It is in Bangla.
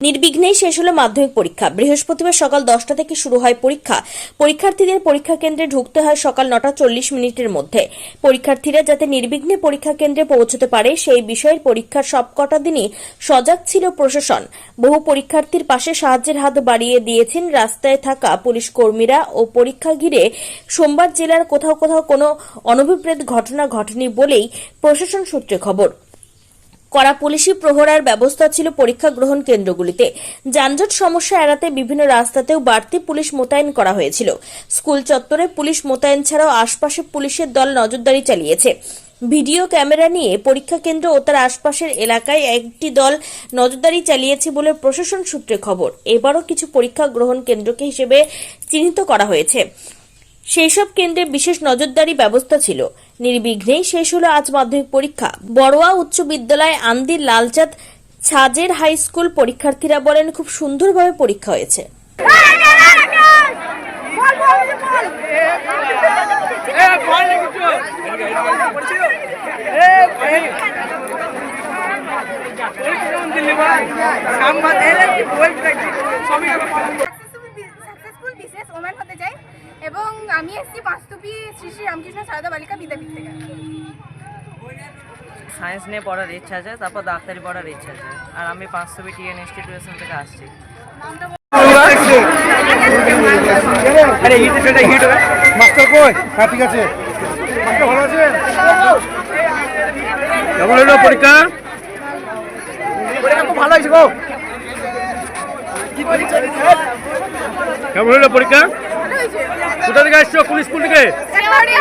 নির্বিঘ্নেই শেষ হলো মাধ্যমিক পরীক্ষা। বৃহস্পতিবার সকাল দশটা থেকে শুরু হয় পরীক্ষা। পরীক্ষার্থীদের পরীক্ষা কেন্দ্রে ঢুকতে হয় সকাল নটা চল্লিশ মিনিটের মধ্যে। পরীক্ষার্থীরা যাতে নির্বিঘ্নে পরীক্ষা কেন্দ্রে পৌঁছতে পারে, সেই বিষয়ের পরীক্ষার সবকটা দিনই সজাগ ছিল প্রশাসন। বহু পরীক্ষার্থীর পাশে সাহায্যের হাত বাড়িয়ে দিয়েছেন রাস্তায় থাকা পুলিশ কর্মীরা ও পরীক্ষা ঘিরে সোমবার জেলার কোথাও কোথাও কোনো অনভিপ্রেত ঘটনা ঘটেনি বলেই প্রশাসন সূত্রে খবর। করা পুলিশি প্রহরার ব্যবস্থা ছিল পরীক্ষা গ্রহণ কেন্দ্রগুলিতে। যানজট সমস্যা এড়াতে বিভিন্ন রাস্তাতেও বাড়তি পুলিশ মোতায়েন করা হয়েছিল। স্কুল চত্বরে পুলিশ মোতায়েন ছাড়াও আশপাশে পুলিশের দল নজরদারি চালিয়েছে। ভিডিও ক্যামেরা নিয়ে পরীক্ষা কেন্দ্র ও তার আশপাশের এলাকায় একটি দল নজরদারি চালিয়েছে বলে প্রশাসন সূত্রে খবর। এবারও কিছু পরীক্ষা গ্রহণ কেন্দ্রকে হিসেবে চিহ্নিত করা হয়েছে। সেই সব কেন্দ্রে বিশেষ নজরদারি ব্যবস্থা ছিল। নির্বিঘ্নেই শেষ হলো আজ মাধ্যমিক পরীক্ষা। বড়োয়া উচ্চ বিদ্যালয় আন্দির লালচাঁদ ছাজের হাই স্কুল পরীক্ষার্থীরা বলেন, খুব সুন্দরভাবে পরীক্ষা হয়েছে বিশেষ ওম্যান হতে চাই এবং আমি এসেছি বাস্তবী শ্রী শ্রী রামকৃষ্ণ সারদা বালিকা বিদ্যাপীঠ থেকে। সায়েন্স নিয়ে পড়ার ইচ্ছা আছে তারপর ডাক্তারি পড়ার ইচ্ছা আছে। আর আমি পাঁচশো টিএন ইনস্টিটিউশন থেকে আসছি। মাস্টার কই? হ্যাঁ ঠিক আছে। মাস্টার ভালো আছেন? কেমন হলো পরীক্ষা? পরীক্ষা খুব ভালো হয়েছে গো। কেমন হলো পরীক্ষা? কোথা থেকে আসছো কোন স্কুল থেকে সেকেন্ডারি